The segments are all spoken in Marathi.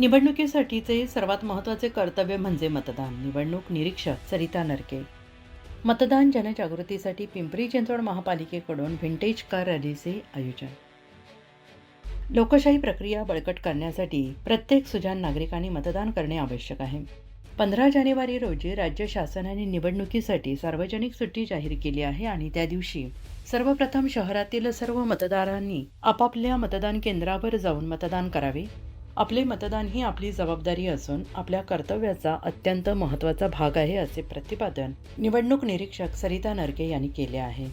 निवडणुकीसाठीचे सर्वात महत्त्वाचे कर्तव्य म्हणजे मतदान. निवडणूक निरीक्षक सरिता नरके. मतदान जनजागृतीसाठी पिंपरी चिंचवड महापालिकेकडून व्हिंटेज कार रॅलीचे आयोजन. लोकशाही प्रक्रिया बळकट करण्यासाठी प्रत्येक सुजान नागरिकांनी मतदान करणे आवश्यक आहे. पंधरा जानेवारी रोजी राज्य शासनाने निवडणुकीसाठी सार्वजनिक सुट्टी जाहीर केली आहे आणि त्या दिवशी सर्वप्रथम शहरातील सर्व मतदारांनी आपापल्या मतदान केंद्रावर जाऊन मतदान करावे. आपले मतदान ही आपली जबाबदारी असून आपल्या कर्तव्याचा अत्यंत महत्त्वाचा भाग आहे असे प्रतिपादन निवडणूक निरीक्षक सरिता नरके यांनी केले आहे.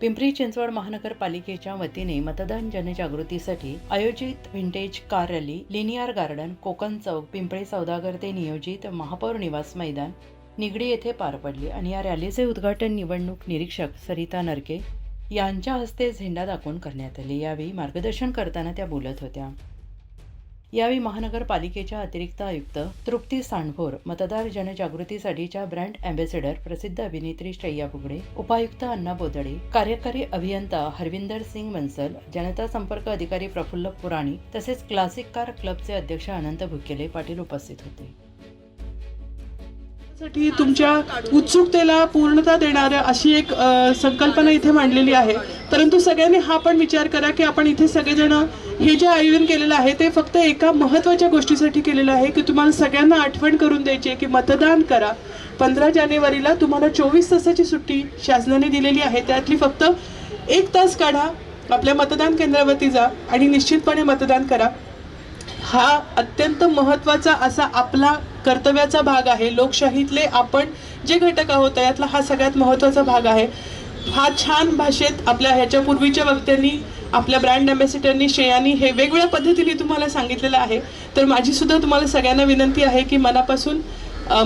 पिंपरी चिंचवड महानगरपालिकेच्या वतीने मतदान जनजागृतीसाठी आयोजित vintage car rally linear garden Kokan Chowk Pimple Saudagar ते नियोजित महापौर निवास मैदान निगडी येथे पार पडली आणि या रॅलीचे उद्घाटन निवडणूक निरीक्षक सरिता नरके यांच्या हस्ते झेंडा दाखवून करण्यात आले. यावेळी मार्गदर्शन करताना त्या बोलत होत्या. यावेळी महानगरपालिकेच्या अतिरिक्त आयुक्त तृप्ती सांडभोर मतदार जनजागृतीसाठीच्या ब्रँड अँबेसेडर प्रसिद्ध अभिनेत्री श्रेया बुगडे उपायुक्त अण्णा बोदडे कार्यकारी अभियंता हरविंदर सिंग बन्सल जनता संपर्क अधिकारी प्रफुल्ल पुराणी तसेच क्लासिक कार क्लबचे अध्यक्ष अनंत भुकेले पाटील उपस्थित होते. साठी तुमच्या उत्सुकतेला पूर्णता देणाऱ्या अशी एक संकल्पना इथे मांडलेली आहे. परंतु सगळ्यांनी हा पण विचार करा की आपण इथे सगळेजण हे जे आयोजन केलेलं आहे ते फक्त एका महत्त्वाच्या गोष्टीसाठी केलेलं आहे की तुम्हाला सगळ्यांना आठवण करून द्यायची आहे की मतदान करा. पंधरा जानेवारीला तुम्हाला चोवीस तासाची सुट्टी शासनाने दिलेली आहे. त्यातली फक्त एक तास काढा आपल्या मतदान केंद्रावरती जा आणि निश्चितपणे मतदान करा. हा अत्यंत महत्त्वाचा असा आपला कर्तव्याचा भाग आहे. लोकशाहीतले आपण जे घटक आहोत यातला हा सगळ्यात महत्त्वाचा भाग आहे. हा छान भाषेत आपल्या ह्याच्या पूर्वीच्या वक्त्यांनी आपल्या ब्रँड अँबॅसिडरनी श्रेयानी हे वेगवेगळ्या पद्धतीने तुम्हाला सांगितलेलं आहे. तर माझीसुद्धा तुम्हाला सगळ्यांना विनंती आहे की मनापासून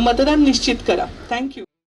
मतदान निश्चित करा. थँक्यू